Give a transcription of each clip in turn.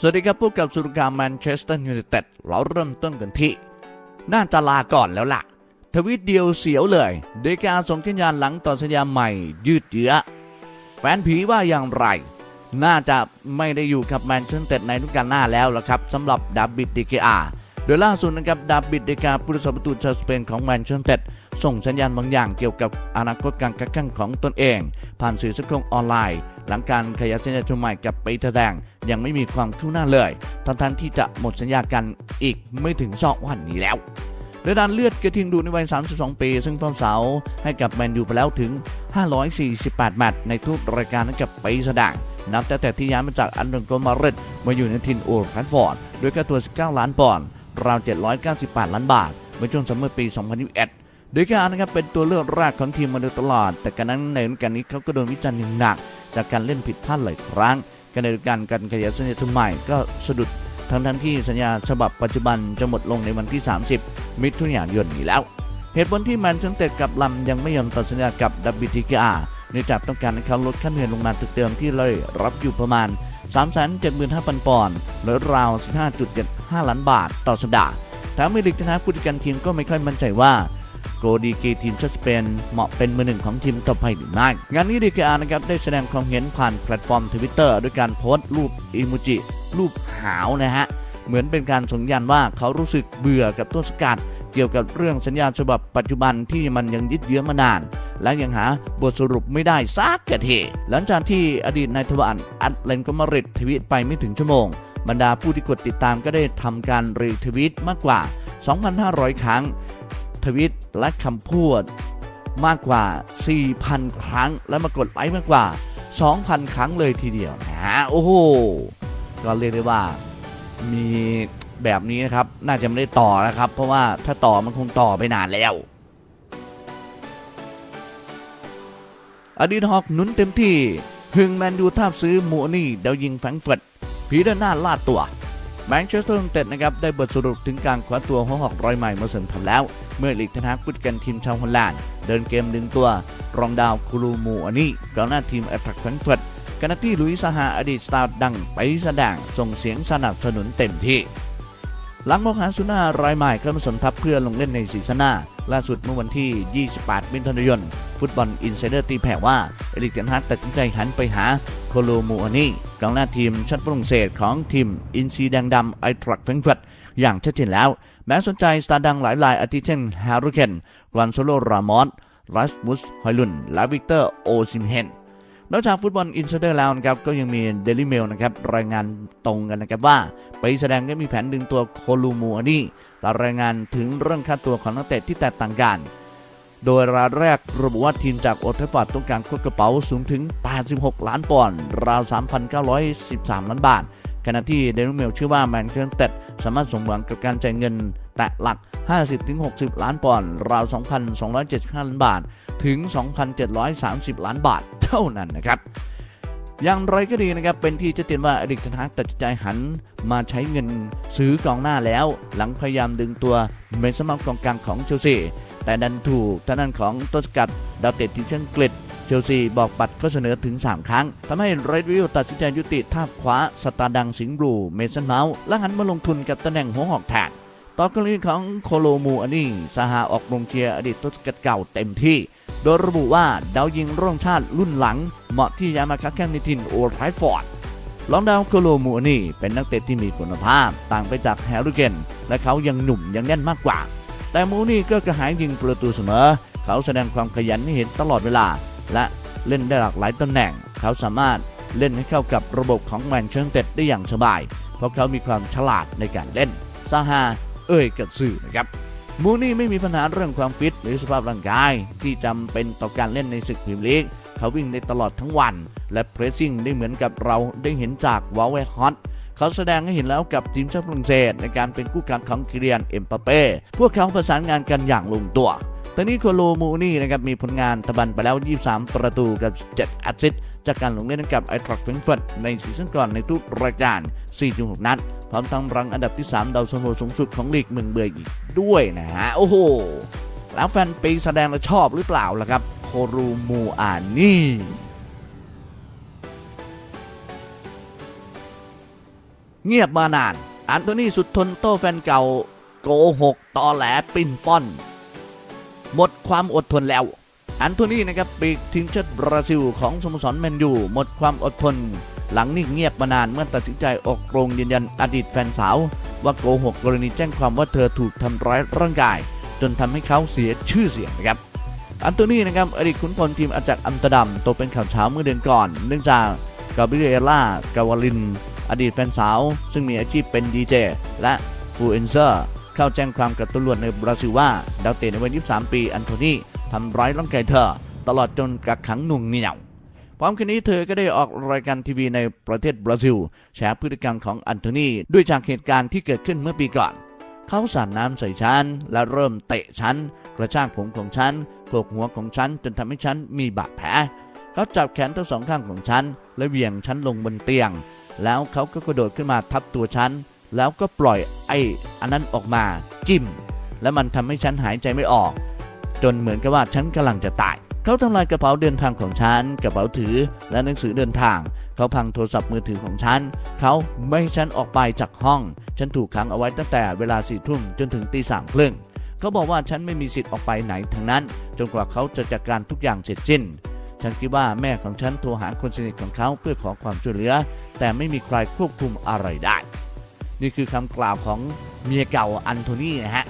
สวัสดีครับพบกับสุรการแมนเชสเตอร์ยูไนเต็ดเราเริ่มต้นกันที่ น่าจะลาก่อนแล้วล่ะ ทวิตเดียวเสียวเลยโดยการส่งสัญญาณหลังต่อสัญญาใหม่ยืดเยื้อแฟนผีว่าอย่างไร น่าจะไม่ได้อยู่กับแมนเชสเตอร์ในฤดูการหน้าแล้วละครับสำหรับดาบิดดิเกอา โดยล่าสุดนะครับดาบิดเดกาผู้รักษาประตูชาวสเปนของแมนเชสเตอร์ส่งสัญญาณบางอย่างเกี่ยวกับอนาคตการค้าแข่งของตนเอง ผ่านสื่อสังคมออนไลน์ หลังการขยายสัญญาชุดใหม่กับปีเตอร์แดงยังไม่มีความคืบหน้าเลยทั้งทันที่จะหมดสัญญากันอีกไม่ถึงสองวันนี้แล้วโดยดานเลือดกระทิงดูในวัย 32 ปี ซึ่งเฝ้าเสาให้กับแมนยูไปแล้วถึง 548 แมตช์ในทุกรายการให้กับปีแสดงนับแตั้งแต่ที่ย้ายมาจากอันเดอร์โกมาริดมาอยู่ในทินโอลด์แทรฟฟอร์ดด้วยค่าตัว 19 ล้านปอนด์ ราว 798 ล้านบาทเมื่อช่วงซัมเมอร์ปี 2021โดยการนะครับเป็นตัวเลือกแรกของทีมมาโดยตลอด แต่การนั้นในฤดูกาลนี้เขาก็โดนวิจารณ์อย่างหนัก จากการเล่นผิดพลาดหลายครั้งการในฤดูกาลการขยายสัญญาชุดใหม่ก็สะดุดทั้งทั้งที่สัญญาฉบับปัจจุบันจะหมดลงในวันที่ 30 มิถุนายนนี้แล้ว เหตุผลที่แมนเชสเตอร์กับลำยังไม่ยอมต่อสัญญากับ WTKR เนื่องจากต้องการให้เขาลดค่าเหนื่อยลงมาตึกเดิมที่เลยรับอยู่ประมาณ 375,000 ปอนด์หรือราว 15.75 ล้านบาทต่อสัปดาห์แต่เมริกนะผู้จัดการทีมก็ไม่ค่อยมั่นใจว่าโกดีเกทีมชาติสเปนเหมาะเป็นมือหนึ่งของทีมต่อไปหรือไม่งานนี้ดีกานะครับได้แสดงความเห็นผ่านแพลตฟอร์มทวิตเตอร์ด้วยการโพสต์รูปอิโมจิรูปหาวนะฮะ เหมือนเป็นการสัญญาณว่าเขารู้สึกเบื่อกับต้นสกัด เกี่ยวกับเรื่องสัญญาฉบับปัจจุบันที่มันยังยึดเยื้อมานาน และยังหาบทสรุปไม่ได้สักกะทีหลังจากที่อดีตนายทวารอัตเลนกมาริดทวีตไปไม่ถึงชั่วโมง บรรดาผู้ที่กดติดตามก็ได้ทำการรีทวีตมากกว่า 2,500 ครั้ง ทวิตและคำพูดมากกว่า 4,000 ครั้ง และมากดไลค์มากกว่า 2,000 ครั้งเลยทีเดียวนะฮะโอ้โหก็เรียกได้ว่ามีแบบนี้นะครับ น่าจะไม่ได้ต่อนะครับ เพราะว่าถ้าต่อมันคงต่อไปนานแล้ว อดีตฮอกหนุนเต็มที่ หึงแมนยูทาบซื้อมูนี่เดาวยิงแฟงเฟิร์ตผีด้านหน้าลาดตัวแมนเชสเตอร์ยูไนเต็ดนะครับได้บทสรุปถึงการคว้าตัวหัวหอกรอยใหม่มาเสริมทัพแล้ว เมื่อลีกทนากผู้จัดการทีมชาวฮอลแลนด์เดินเกมดึงตัว รองดาวคูลูมูอานี่กองหน้าทีมแอตแทกแฟรงเฟิร์ตขณะที่ลุยส์ซาอดีตสตาร์ดังไปแสดงส่งเสียงสนับสนุนเต็มที่ หลังมองหาสุน่ารายใหม่เข้ามาสมทัพเพื่อลงเล่นในซีซั่นหน้า ล่าสุดเมื่อวันที่ 28 มิถุนายน ฟุตบอลอินไซเดอร์ตีแผ่ว่า เอริกเทนฮาร์ตัดสินใจหันไปหาโคโลมูอานีกองหน้าทีมชาติฝรั่งเศสของทีมอินซีแดงดำไอทรักเฟงเฟิร์ตอย่างชัดเจนแล้ว แม้สนใจสตาร์ดังหลายรายอาทิเช่นฮารุเคนกรอนโซโลรามอสรัสมุสฮอยลุนและวิกเตอร์โอซิมเฮน นอกจากฟุตบอลอินไซเดอร์แล้วนะครับก็ยังมีเดลิเมลนะครับรายงานตรงกันนะครับว่าไปแสดงก็มีแผนดึงตัวโคลูมูอานี่รายงานถึงเรื่องค่าตัวของนักเตะที่แตกต่างกัน โดยรายแรกระบุว่าทีมจากโอเทฟอร์ดต้องการควบกระเป๋าสูงถึง 86 ล้านปอนด์ราว 3,913 ล้านบาท ขณะที่เดลิเมลเชื่อว่าแมนเชสเตอร์สามารถสมหวังกับการจ่ายเงิน แตะหลัก 50-60 ล้านปอนด์ราว 2,275 ล้านบาท ถึง 2,730 ล้านบาทเท่านั้นนะครับอย่างไรก็ดีนะครับ เป็นที่จะเตือนว่าอดีตทนากตัดใจหันมาใช้เงินซื้อกองหน้าแล้ว หลังพยายามดึงตัวเมนสมัคกองกลางของเชลซีแต่ดันถูกท่างด้นของต้นสกัดดาวเตะทีมชาติอังกฤษเชลซีบอกปัดก็เสนอถึง 3 ครั้งทำให้เรดวิลตัดสินใจยุติท่าบคว้าสตาร์ดังสิงห์บลูเมสันเมาส์และหันมาลงทุนกับตำแหน่งหัวหอกแทน ต่อกรณีของโคโลมูอานี่สหาออกโรงเชียร์อดีตต้นสกัดเก่าเต็มที่ โดยระบุว่าดาวยิงร่วมชาติรุ่นหลัง เหมาะที่จะมาค้าแข่งในทินโอลไทรฟอร์ดลองดาวโคโลมูอานี่เป็นนักเตะที่มีคุณภาพ ต่างไปจากแฮร์รี่เกนและเขายังหนุ่มยังแน่นมากกว่า แต่มูนี่ก็กระหายยิงประตูเสมอ เขาแสดงความขยันให้เห็นตลอดเวลา และเล่นได้หลากหลายตำแหน่ง เขาสามารถเล่นให้เข้ากับระบบของแมนเชสเตอร์ได้อย่างสบาย เพราะเขามีความฉลาดในการเล่นซาฮา เอ่ยกับสื่อนะครับมูนี่ไม่มีปัญหาเรื่องความฟิตหรือสภาพร่างกาย ที่จำเป็นต่อการเล่นในศึกพรีเมียร์ลีกเขาวิ่งได้ตลอดทั้งวัน และเพรสซิ่งได้เหมือนกับเราได้เห็นจากวอลเวทฮอตเขาแสดงให้เห็นแล้วกับทีมชาติฝรั่งเศสในการเป็นคู่กลางของคิเลียนเอ็มปาเป้พวกเขาประสานงานกันอย่างลงตัวตอนนี้โคโลมูนี่นะครับมีผลงานตะบันไปแล้ว 23 ประตูกับ 7 แอสซิสต์จากการลงเล่นกับไอทรัคเฟงเฟิร์ตในซีซั่นก่อนในทุกรายการ 4.6 นัด พร้อมทั้งรังอันดับที่ 3 ดาวซันโวสูงสุดของลีกเมืองเบย์อีกด้วยนะฮะ โอ้โห แล้วแฟนปีแสดงแล้วชอบหรือเปล่าล่ะครับ โครูมูอานี่เงียบมานาน อันโทนี่สุดทนโต้แฟนเก่า โกหกตอแหลปิ้นป้อน หมดความอดทนแล้ว อันโทนี่นะครับปีกทีมชาติบราซิลของสโมสรแมนยูหมดความอดทน หลังนิ่งเงียบมานานเมื่อตัดสินใจออกโรงยืนยันอดีตแฟนสาว ว่าโกหกกรณีแจ้งความว่าเธอถูกทำร้ายร่างกาย จนทำให้เขาเสียชื่อเสียงนะครับอันโตนีนะครับอดีตขุนพลทีมอาจากอัมตดัมตกเป็นข่าวเช้าเมื่อเดือนก่อน เนื่องจากกาเบรียล่ากาวาลิน อดีตแฟนสาว ซึ่งมีอาชีพเป็นดีเจและฟูเอนเซอร์เข้าแจ้งความกับตำรวจในบราซิลว่าดาวเตะในวัย 23 ปีอันโทนี่ทำร้ายร่างกายเธอ ตลอดจนกักขังหน่วงเหนี่ยว พร้อมกันนี้เธอก็ได้ออกรายการทีวีในประเทศบราซิล แฉพฤติกรรมของอันโทนีด้วยจากเหตุการณ์ที่เกิดขึ้นเมื่อปีก่อน เขาสาดน้ำใส่ฉัน และเริ่มเตะฉัน กระชากผมของฉันโขกหัวของฉันจนทำให้ฉันมีบาดแผล เขาจับแขนทั้งสองข้างของฉัน และเหวี่ยงฉันลงบนเตียง แล้วเขาก็กระโดดขึ้นมาทับตัวฉัน แล้วก็ปล่อยไอ้อันนั้นออกมาจิ้ม และมันทำให้ฉันหายใจไม่ออก จนเหมือนกับว่าฉันกำลังจะตาย เขาทำลายกระเป๋าเดินทางของฉัน กระเป๋าถือ และหนังสือเดินทาง เขาพังโทรศัพท์มือถือของฉัน เขาไม่ให้ฉันออกไปจากห้อง ฉันถูกขังเอาไว้ตั้งแต่เวลาสี่ทุ่มจนถึงตีสามครึ่งเขาบอกว่าฉันไม่มีสิทธิ์ออกไปไหนทั้งนั้น จนกว่าเขาจะจัดการทุกอย่างเสร็จสิ้น ฉันคิดว่าแม่ของฉันโทรหาคนสนิทของเขาเพื่อขอความช่วยเหลือ แต่ไม่มีใครควบคุมอะไรได้ นี่คือคำกล่าวของเมียเก่าอันโทนีนะฮะ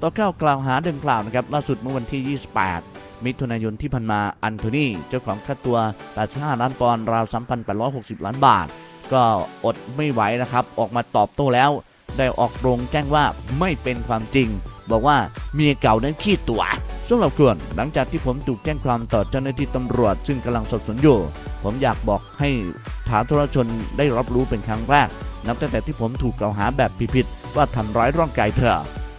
ต่อเข้ากล่าวหาดังกล่าวนะครับล่าสุดเมื่อวันที่ 28 มิถุนายนที่ผ่านมาอันโทนีเจ้าของค่าตัว 85 ล้านปอนด์ราว 3,860 ล้านบาท ก็อดไม่ไหวนะครับ ออกมาตอบโต้แล้ว ได้ออกโรงแจ้งว่าไม่เป็นความจริง บอกว่าเมียเก่านั้นขี้ตัวสำหรับส่วนหลังจากที่ผมถูกแจ้งความต่อเจ้าหน้าที่ตำรวจ ซึ่งกำลังสอบสวนอยู่ ผมอยากบอกให้สาธารณชนได้รับรู้เป็นครั้งแรก นับตั้งแต่ที่ผมถูกกล่าวหาแบบผิดๆว่าทำร้ายร่างกายเธอ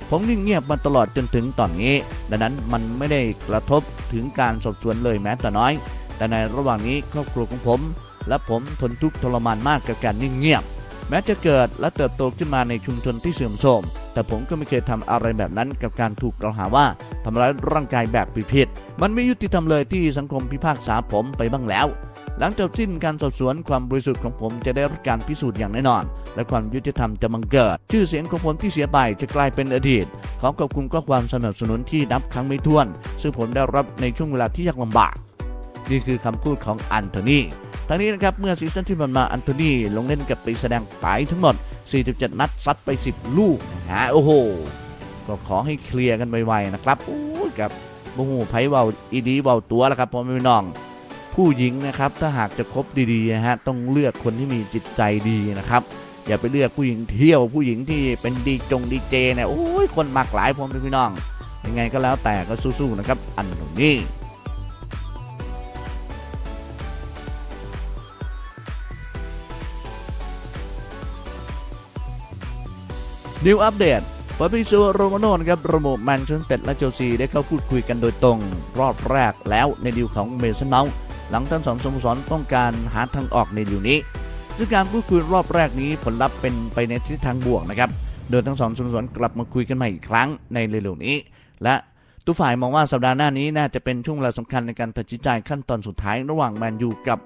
ผมนิ่งเงียบมาตลอดจนถึงตอนนี้ ดังนั้นมันไม่ได้กระทบถึงการสอบสวนเลยแม้แต่น้อย แต่ในระหว่างนี้ครอบครัวของผม และผมทนทุกข์ทรมานมากกับการนิ่งเงียบ แม้จะเกิดและเติบโตขึ้นมาในชุมชนที่เสื่อมโทรมแต่ผมก็ไม่เคยทำอะไรแบบนั้นกับการถูกกล่าวหาว่า ทำร้ายร่างกายแบบผิดๆมันไม่ยุติธรรมเลยที่สังคมพิพากษาผมไปบ้างแล้ว หลังจบสิ้นการสอบสวนความบริสุทธิ์ของผมจะได้รับการพิสูจน์อย่างแน่นอน และความยุติธรรมจะบังเกิด ชื่อเสียงของผมที่เสียไปจะกลายเป็นอดีต ขอขอบคุณข้อความสนับสนุนที่นับครั้งไม่ถ้วน ซึ่งผมได้รับในช่วงเวลาที่ยากลำบาก นี่คือคำพูดของอันโทนีทั้งนี้นะครับเมื่อซีซั่นที่ผ่านมาอันโทนีลงเล่นกับปีแสดงไปทั้งหมด 47 นัดซัดไป 10 ลูกนะฮะโอ้โห ก็ขอให้เคลียร์กันไวๆนะครับโอ้ยกับโอ้โหไพ่เบาอีดีเบาตัวแล้วครับพ่อแม่พี่น้อง ผู้หญิงนะครับถ้าหากจะคบดีๆนะฮะต้องเลือกคนที่มีจิตใจดีนะครับ อย่าไปเลือกผู้หญิงเที่ยวผู้หญิงที่เป็นดีจงดีเจเนี่ยโอ้ยคนมากหลายพ่อแม่พี่น้องยังไงก็แล้วแต่ก็สู้ๆนะครับ อันนี้นิวอัปเดต ฟาบริซิโอโรมาโนนะครับระบบแมนเชสเตอร์และเชลซีได้เข้าพูดคุยกันโดยตรง รอบแรกแล้วในดีลของเมสันเมาส์หลังทั้งสองสโมสรต้องการหาทางออกในดีลนี้ซึ่งการพูดคุยรอบแรกนี้ผลลัพธ์เป็นไปในทิศทางบวกนะครับโดยทั้งสองสโมสรกลับมาคุยกันใหม่อีกครั้งในเร็วๆนี้ และทุกฝ่ายมองว่าสัปดาห์หน้านี้น่าจะเป็นช่วงเวลาสำคัญในการตัดสินใจขั้นตอนสุดท้ายระหว่างแมนยูกับ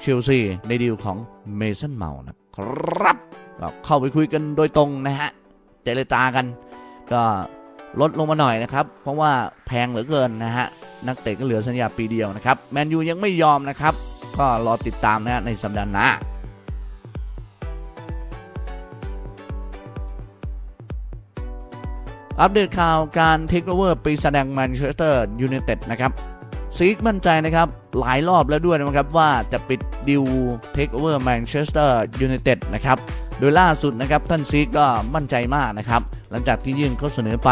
เชลซีในดีลของเมสันเมาส์นะครับก็เข้าไปคุยกันโดยตรงนะฮะ เจรจากัน ก็ลดลงมาหน่อยนะครับ เพราะว่าแพงเหลือเกินนะฮะ นักเตะก็เหลือสัญญาปีเดียวนะครับ แมนยูยังไม่ยอมนะครับ ก็รอติดตามนะฮะในสัปดาห์หน้าอัปเดตข่าวการเทคโอเวอร์ปีแสดงแมนเชสเตอร์ยูไนเต็ดนะครับซีกมั่นใจนะครับ หลายรอบแล้วด้วยนะครับว่าจะปิดดิวเทคโอเวอร์แมนเชสเตอร์ยูไนเต็ดนะครับโดยล่าสุดนะครับท่านซีกก็มั่นใจมากนะครับหลังจากที่ยื่นข้อเสนอไป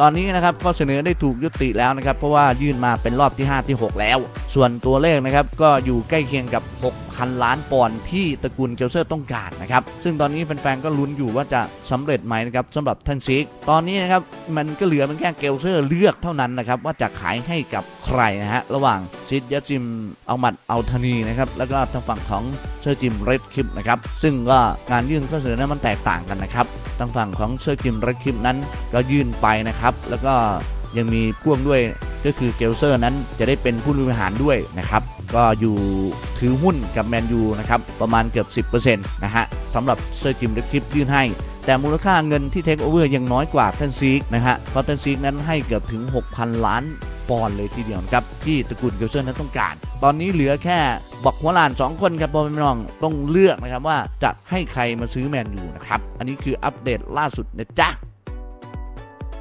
ตอนนี้นะครับข้อเสนอได้ถูกยุติแล้วนะครับเพราะว่ายื่นมาเป็นรอบที่ 5 ที่ 6 แล้ว ส่วนตัวเลขนะครับก็อยู่ใกล้เคียงกับ 6,000 ล้านปอนด์ที่ตระกูลเกลเซอร์ต้องการนะครับซึ่งตอนนี้แฟนๆก็ลุ้นอยู่ว่าจะสำเร็จไหมนะครับสำหรับท่านซีกตอนนี้นะครับมันก็เหลือมันแค่เกลเซอร์เลือกเท่านั้นนะครับว่าจะขายให้กับใครนะฮะระหว่างซิดยาจิมเอามัดเอาธนีนะครับแล้วก็ทางฝั่งของเชอร์จิมเรดคลิปนะครับซึ่งก็การยื่นข้อเสนอนั้นมันแตกต่างกันนะครับทางฝั่งของเชอร์จิมเรดคลิปนั้นก็ยื่นไปนะครับแล้วก็ยังมีพ่วงด้วยก็คือเกลเซอร์นั้นจะได้เป็นผู้บริหารด้วยนะครับ ก็อยู่ถือหุ้นกับแมนยูนะครับ ประมาณเกือบ 10%นะฮะสำหรับเซอร์จิมเดคลิปยื่นให้ แต่มูลค่าเงินที่เทคโอเวอร์ยังน้อยกว่าเทนซีกนะฮะเพราะเทนซีกนั้นให้เกือบถึง 6,000 ล้าน ปอนด์เลยทีเดียวครับที่ตระกูลเกลเซอร์นั้นต้องการ ตอนนี้เหลือแค่บอกหัวลาน 2 คนครับพ่อแม่น้องต้องเลือกนะครับว่าจะให้ใครมาซื้อแมนยูนะครับอันนี้คืออัปเดตล่าสุดนะจ๊ะ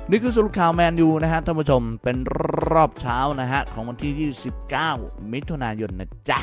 นี่คือสรุปข่าวแมนยูนะฮะท่านผู้ชมเป็นรอบเช้านะฮะของวันที่ 29 มิถุนายนนะจ๊ะ